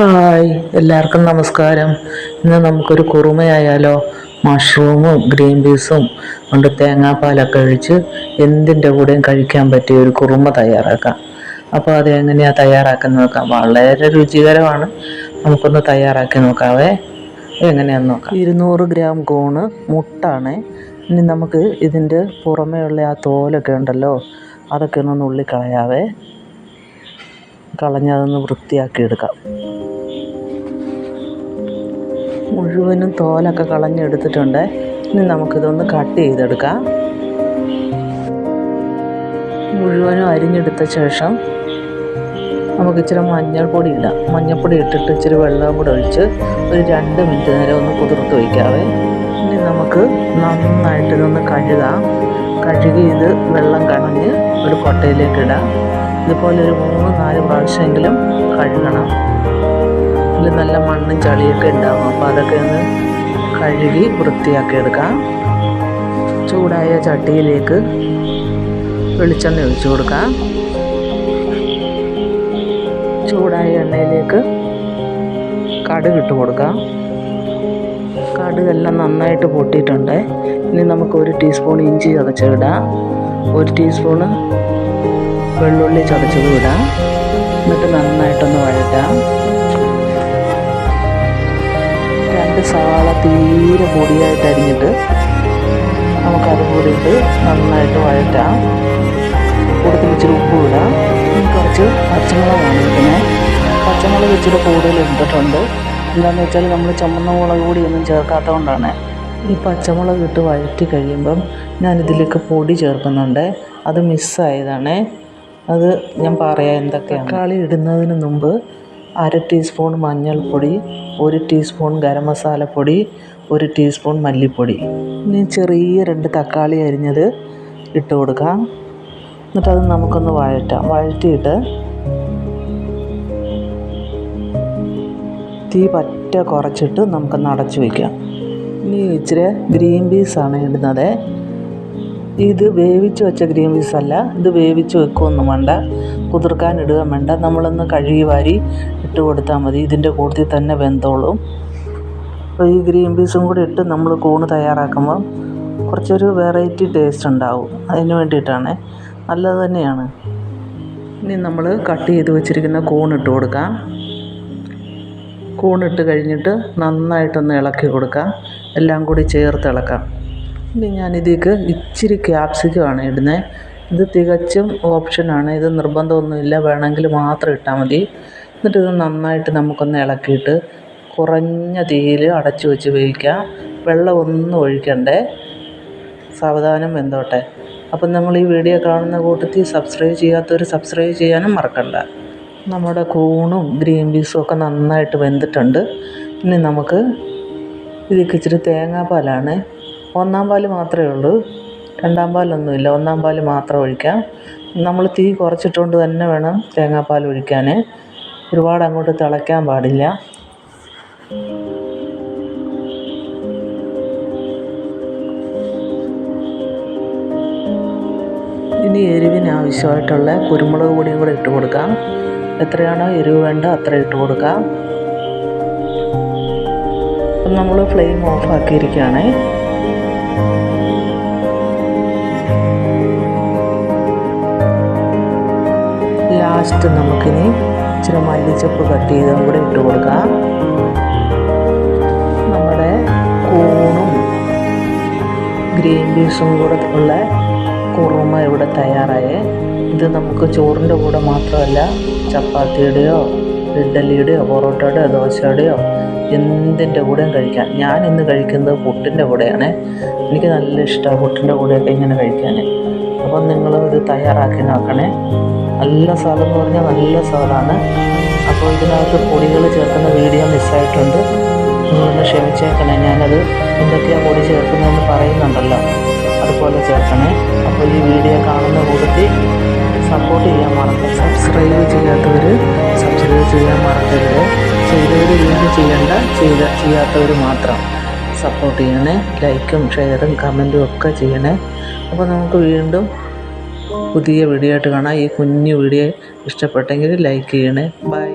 Hi എല്ലാവർക്കും നമസ്കാരം. ഇന്ന് നമുക്കൊരു കുറുമയായാലോ മഷ്റൂമും ഗ്രീൻ പീസും കൊണ്ട് തേങ്ങാപ്പാലൊക്കെ ഒഴിച്ച് എന്തിന്റെ കൂടെയും കഴിക്കാൻ പറ്റിയ ഒരു കുറുമ തയ്യാറാക്കാം. അപ്പോൾ അത് എങ്ങനെയാണ് തയ്യാറാക്കുന്നത് നോക്കാം. വളരെ രുചികരമാണ്. നമുക്കൊന്ന് തയ്യാറാക്കി നോക്കാവേ. എങ്ങനെയാണെന്ന് നോക്കാം. ഇരുന്നൂറ് ഗ്രാം കോണ് മുട്ടാണ്. ഇനി നമുക്ക് ഇതിന്റെ പുറമേ ഉള്ള ആ തോലൊക്കെ ഉണ്ടല്ലോ അതൊക്കെ ഒന്ന് നുള്ളിക്കളയാവേ. കളഞ്ഞതൊന്ന് വൃത്തിയാക്കി എടുക്കാം മുഴുവനും തോലൊക്കെ കളഞ്ഞെടുത്തിട്ടുണ്ട്. ഇനി നമുക്കിതൊന്ന് കട്ട് ചെയ്തെടുക്കാം. മുഴുവനും അരിഞ്ഞെടുത്ത ശേഷം നമുക്ക് ഇച്ചിരി മഞ്ഞൾപ്പൊടി ഇടാം. മഞ്ഞൾപ്പൊടി ഇട്ടിട്ട് ഇച്ചിരി വെള്ളം കൂടെ ഒഴിച്ച് ഒരു രണ്ട് മിനിറ്റ് നേരം ഒന്ന് കുതിർത്ത് വയ്ക്കാവേ. ഇനി നമുക്ക് നന്നായിട്ട് ഇതൊന്ന് കഴുകാം. കഴുകി ഇത് വെള്ളം കളഞ്ഞ് ഒരു കൊട്ടയിലേക്ക് ഇടാം. ഇതുപോലെ ഒരു മൂന്ന് നാല് പ്രാവശ്യമെങ്കിലും കഴുകണം. ഇതിൽ നല്ല മണ്ണും ചളിയൊക്കെ ഉണ്ടാകും അപ്പോൾ അതൊക്കെ ഒന്ന് കഴുകി വൃത്തിയാക്കി എടുക്കാം ചൂടായ ചട്ടിയിലേക്ക് വെളിച്ചെണ്ണ ഒഴിച്ചു കൊടുക്കാം. ചൂടായ എണ്ണയിലേക്ക് കടുക് ഇട്ട് കൊടുക്കാം. കടുകെല്ലാം നന്നായിട്ട് പൊട്ടിയിട്ടുണ്ട്. ഇനി നമുക്ക് ഒരു ടീസ്പൂൺ ഇഞ്ചി ചതച്ചിടാം. ഒരു ടീസ്പൂണ് വെള്ളുള്ളി ചതച്ചത് ഇടാം. എന്നിട്ട് നന്നായിട്ടൊന്ന് വഴറ്റാം. രണ്ട് സവാള തീരെ പൊടിയായിട്ട് അരിഞ്ഞിട്ട് നമുക്കതും കൂടി നന്നായിട്ട് വഴറ്റാം. കൂടുതൽ ഇച്ചിരി ഉപ്പ് ഇടാം. കുറച്ച് പച്ചമുളകാണ് ഇടുന്നത് പച്ചമുളക് ഇച്ചിരി കൂടുതൽ ഇട്ടിട്ടുണ്ട്. എന്താണെന്ന് വെച്ചാൽ നമ്മൾ ചമ്മന്ന മുളക് പൊടിയൊന്നും ചേർക്കാത്തത് കൊണ്ടാണ് ഈ പച്ചമുളക് ഇട്ട് വഴറ്റി കഴിയുമ്പം ഞാനിതിലേക്ക് പൊടി ചേർക്കുന്നുണ്ട്. അത് മിസ്സായതാണ് അത് ഞാൻ പറയാം എന്തൊക്കെയാണ്. തക്കാളി ഇടുന്നതിന് മുമ്പ് അര ടീസ്പൂൺ മഞ്ഞൾപ്പൊടി ഒരു ടീസ്പൂൺ ഗരം മസാലപ്പൊടി ഒരു ടീസ്പൂൺ മല്ലിപ്പൊടി. ഇനി ചെറിയ രണ്ട് തക്കാളി അരിഞ്ഞത് ഇട്ട് കൊടുക്കാം. എന്നിട്ടത് നമുക്കൊന്ന് വഴറ്റാം. വഴറ്റിയിട്ട് തീ പറ്റ കുറച്ചിട്ട് നമുക്കൊന്ന് അടച്ചു വയ്ക്കാം ഇനി ഇച്ചിരി ഗ്രീൻ പീസാണ് ഇടുന്നത്. ഇത് വേവിച്ച് വെച്ച ഗ്രീൻ പീസ് അല്ല ഇത് വേവിച്ച് വെക്കുകയൊന്നും വേണ്ട. കുതിർക്കാൻ ഇടുക വേണ്ട. നമ്മളൊന്ന് കഴുകി വാരി ഇട്ട് കൊടുത്താൽ മതി. ഇതിന്റെ കൂട്ടത്തിൽ തന്നെ വെന്തോളും. അപ്പോൾ ഈ ഗ്രീൻ പീസും കൂടി ഇട്ട് നമ്മൾ കൂണ് തയ്യാറാക്കുമ്പോൾ കുറച്ചൊരു വെറൈറ്റി ടേസ്റ്റ് ഉണ്ടാവും. അതിന് വേണ്ടിയിട്ടാണ്. നല്ലത് തന്നെയാണ്. ഇനി നമ്മൾ കട്ട് ചെയ്ത് വെച്ചിരിക്കുന്ന കൂൺ ഇട്ട് കൊടുക്കാം. കൂണിട്ട് കഴിഞ്ഞിട്ട് നന്നായിട്ടൊന്ന് ഇളക്കി കൊടുക്കാം. എല്ലാം കൂടി ചേർത്ത് ഇളക്കാം. ഇനി ഞാനിതിലേക്ക് ഇച്ചിരി ക്യാപ്സിക്കമാണ് ഇടുന്നത് ഇത് തികച്ചും ഓപ്ഷനാണ് ഇത് നിർബന്ധമൊന്നുമില്ല. വേണമെങ്കിൽ മാത്രം ഇട്ടാൽ മതി. എന്നിട്ട് ഇത് നന്നായിട്ട് നമുക്കൊന്ന് ഇളക്കിയിട്ട് കുറഞ്ഞ തീയിൽ അടച്ചു വെച്ച് വേവിക്കാം. വെള്ളമൊന്നും ഒഴിക്കണ്ടേ. സാവധാനം വെന്തോട്ടെ. അപ്പം നമ്മൾ ഈ വീഡിയോ കാണുന്ന കൂട്ടത്തിൽ സബ്സ്ക്രൈബ് ചെയ്യാത്തവർ സബ്സ്ക്രൈബ് ചെയ്യാനും മറക്കണ്ട. നമ്മുടെ കൂണും ഗ്രീൻ പീസും ഒക്കെ നന്നായിട്ട് വെന്തിട്ടുണ്ട്. ഇനി നമുക്ക് ഇതിലേക്ക് ഇച്ചിരി തേങ്ങാപ്പാലാണ് ഒന്നാം പാൽ മാത്രമേ ഉള്ളൂ. രണ്ടാം പാലൊന്നുമില്ല. ഒന്നാം പാൽ മാത്രം ഒഴിക്കാം. നമ്മൾ തീ കുറച്ചിട്ടുകൊണ്ട് തന്നെ വേണം തേങ്ങാപ്പാൽ ഒഴിക്കാൻ ഒരുപാട് അങ്ങോട്ട് തിളയ്ക്കാൻ പാടില്ല. ഇനി എരിവിന് ആവശ്യമായിട്ടുള്ള കുരുമുളക് പൊടിയും കൂടെ ഇട്ട് കൊടുക്കാം. എത്രയാണോ എരിവ് വേണ്ട അത്ര ഇട്ട് കൊടുക്കാം. നമ്മൾ ഫ്ലെയിം ഓഫ് ആക്കിയിരിക്കുകയാണേ. ലാസ്റ്റ് നമുക്കിനി ഇച്ചിരി മല്ലിച്ചപ്പ് കട്ട് ചെയ്തും കൂടെ ഇട്ട് കൊടുക്കാം. നമ്മുടെ കൂണും ഗ്രീൻ പീസും കൂടെ ഉള്ള കുറുമ ഇവിടെ തയ്യാറായി. ഇത് നമുക്ക് ചോറിന്റെ കൂടെ മാത്രമല്ല ചപ്പാത്തിയുടെയോ ഇഡ്ഡലിയുടെയോ പൊറോട്ടയുടെയോ ദോശയുടെയോ എന്തിന്റെ കൂടെയും കഴിക്കാം. ഞാൻ ഇന്ന് കഴിക്കുന്നത് പുട്ടിന്റെ കൂടെയാണ്. എനിക്ക് നല്ല ഇഷ്ടമാണ് പുട്ടിന്റെ കൂടെയൊക്കെ ഇങ്ങനെ കഴിക്കാൻ അപ്പം നിങ്ങൾ ഇത് തയ്യാറാക്കി നോക്കണേ. നല്ല സ്വാദം എന്ന് പറഞ്ഞാൽ നല്ല സ്വാദാണ് അപ്പോൾ ഇതിനകത്ത് പൊടികൾ ചേർക്കുന്ന വീഡിയോ മിസ്സായിട്ടുണ്ട്. നിങ്ങളൊന്ന് ക്ഷമിച്ചേക്കണേ ഞാനത് എന്തൊക്കെയാണ് പൊടി ചേർക്കുന്നതെന്ന് പറയുന്നുണ്ടല്ലോ. അതുപോലെ ചേർക്കണേ. അപ്പോൾ ഈ വീഡിയോ കാണുന്ന കൂട്ടത്തിൽ സപ്പോർട്ട് ചെയ്യാൻ മറക്കരുത്. സബ്സ്ക്രൈബ് ചെയ്യാത്തവർ സബ്സ്ക്രൈബ് ചെയ്യാൻ മറക്കരുത്. ചെയ്തവർ വീണ്ടും ചെയ്യേണ്ട ചെയ്ത ചെയ്യാത്തവർ മാത്രം. സപ്പോർട്ട് ചെയ്യണേ ലൈക്കും ഷെയറും കമന്റും ഒക്കെ ചെയ്യണേ. അപ്പോൾ നമുക്ക് വീണ്ടും പുതിയ വീഡിയോ ആയിട്ട് കാണാം. ഈ കുഞ്ഞു വീഡിയോ ഇഷ്ടപ്പെട്ടെങ്കിൽ ലൈക്ക് ചെയ്യണേ. ബൈ